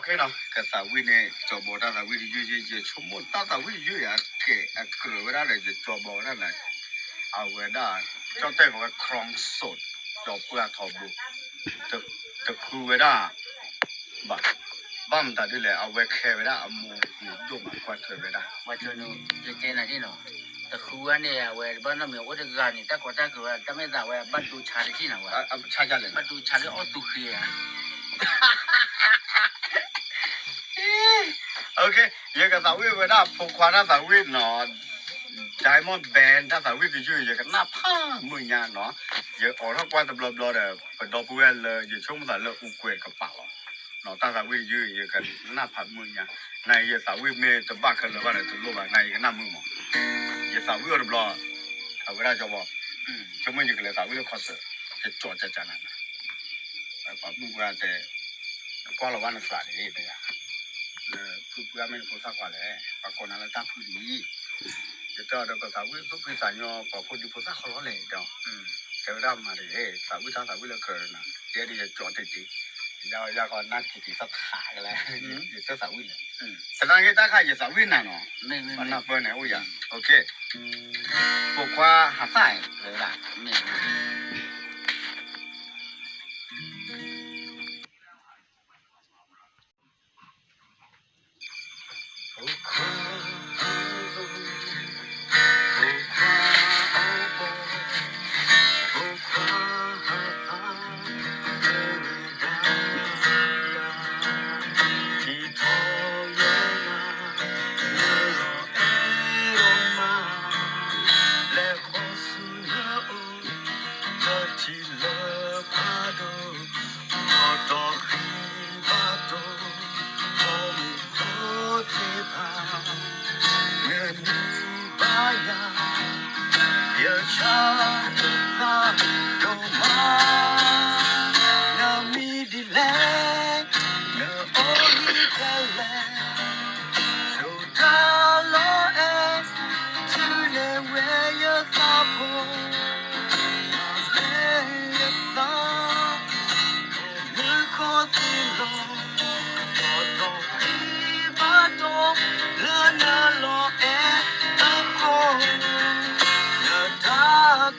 OK 呢？搿啥位呢？做毛大啥位的有有有，出毛大啥位有呀？给啊，搿个那来就做毛那来，啊我那叫对个 crown sword，叫不要头部，得得哭个那，吧，吧唔得的嘞，啊我开个那啊木木用啊快推个那，我叫你就在那里喏。ตะคูวันเนี่ยเว้ยบ้านน้ำเมียวก็จะกันนี่ตะกอตะกูว่าจะไม่ได้เว้ยบ้านดูชาลิที่นะเว้ยบ้านดูชาลิอ๋อตุเขีย โอเคเยอะกับสาวิเวลาพวกความน่าสาวิเนาะไดมอนด์แบนด์ถ้าสาวิไปช่วยเยอะกันหน้าผ้ามือยานเนาะเยอะออกถ้ากว่าตำรวจรอเด้อปดอปเวลเลยอยู่ช่วงสารเลออุกเวกระเป๋าเนาะถ้าสาวิยืดเยอะกันหน้าผัดมือยานในเยอะสาวิเมตบ้ากันเลยว่าไหนตุลุ่มในกันหน้ามือหมอเยอะสาวิรบลอถ้าเวลาจะบอกช่วงม่อยู่กันเลยสาวิคอนเสิร์ตจะจอดจะจานันแต่ความมือว่าแต่ก็ระวังสารนี่เนี่ย กูยังไม่รู้สักว่าแหละปากคนนั้นตั้งผู้ดีเดี๋ยเจ้าเดี๋ยวก็สาวิสุภิสัญญาปากคนอยู่ภาษาเขาล้อเลยเจ้าเจ้าได้มาเลยสาวิทางสาวิเลิยเกินนะเดี๋ยวดีจะจอดติดติยาวยาวก่อนนัดติดสักขากันเล้วอยู่เจ้าสาวิเลยแสดงให้ตาข่ายู่สาวิน่ะเนาะไม่ไม่ไมันนับเบอร์ไหนอย่างโอเคปกว่าหาสายเลยล่ะ love I do.